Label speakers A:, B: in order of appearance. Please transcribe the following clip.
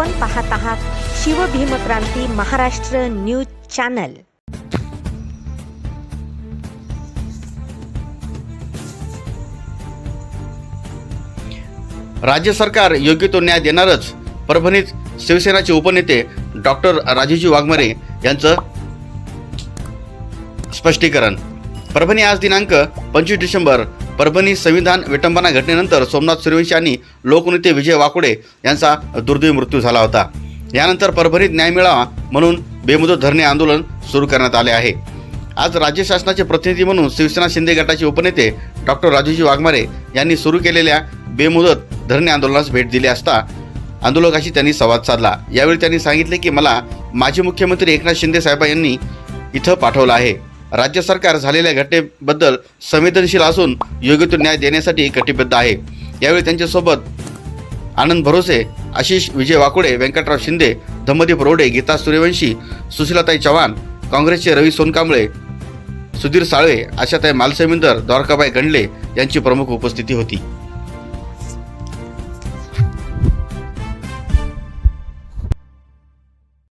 A: आपण पाहत आहात शिवभीमक्रांती महाराष्ट्र न्यूज चॅनल.
B: राज्य सरकार योग्य तो न्याय देणारच परभणीत शिवसेनाचे उपनेते डॉक्टर राजूजी वाघमारे यांचं स्पष्टीकरण. परभणी आज दिनांक पंचवीस डिसेंबर. परभणी संविधान विटंबना घटनेनंतर सोमनाथ सूर्यवंशी आणि लोकनेते विजय वाकुडे यांचा दुर्दैवी मृत्यू झाला होता. यानंतर परभणीत न्याय मिळावा म्हणून बेमुदत धरणे आंदोलन सुरू करण्यात आले आहे. आज राज्य शासनाचे प्रतिनिधी म्हणून शिवसेना शिंदे गटाचे उपनेते डॉक्टर राजूजी वाघमारे यांनी सुरू केलेल्या बेमुदत धरणे आंदोलनास भेट दिली असता आंदोलकाशी त्यांनी संवाद साधला. यावेळी त्यांनी सांगितले की मला माजी मुख्यमंत्री एकनाथ शिंदे साहेब यांनी इथं पाठवलं आहे. राज्य सरकार झालेल्या घटनेबद्दल संवेदनशील असून योग्य तो न्याय देण्यासाठी कटिबद्ध आहे. यावेळी त्यांच्यासोबत आनंद भरोसे आशिष विजय वाकुडे व्यंकटराव शिंदे धम्मदीप रोडे गीता सूर्यवंशी सुशीलाताई चव्हाण काँग्रेसचे रवी सोनकांबळे सुधीर साळवे आशाताई मालसेमिंदर द्वारकाबाई गंडले यांची प्रमुख उपस्थिती होती.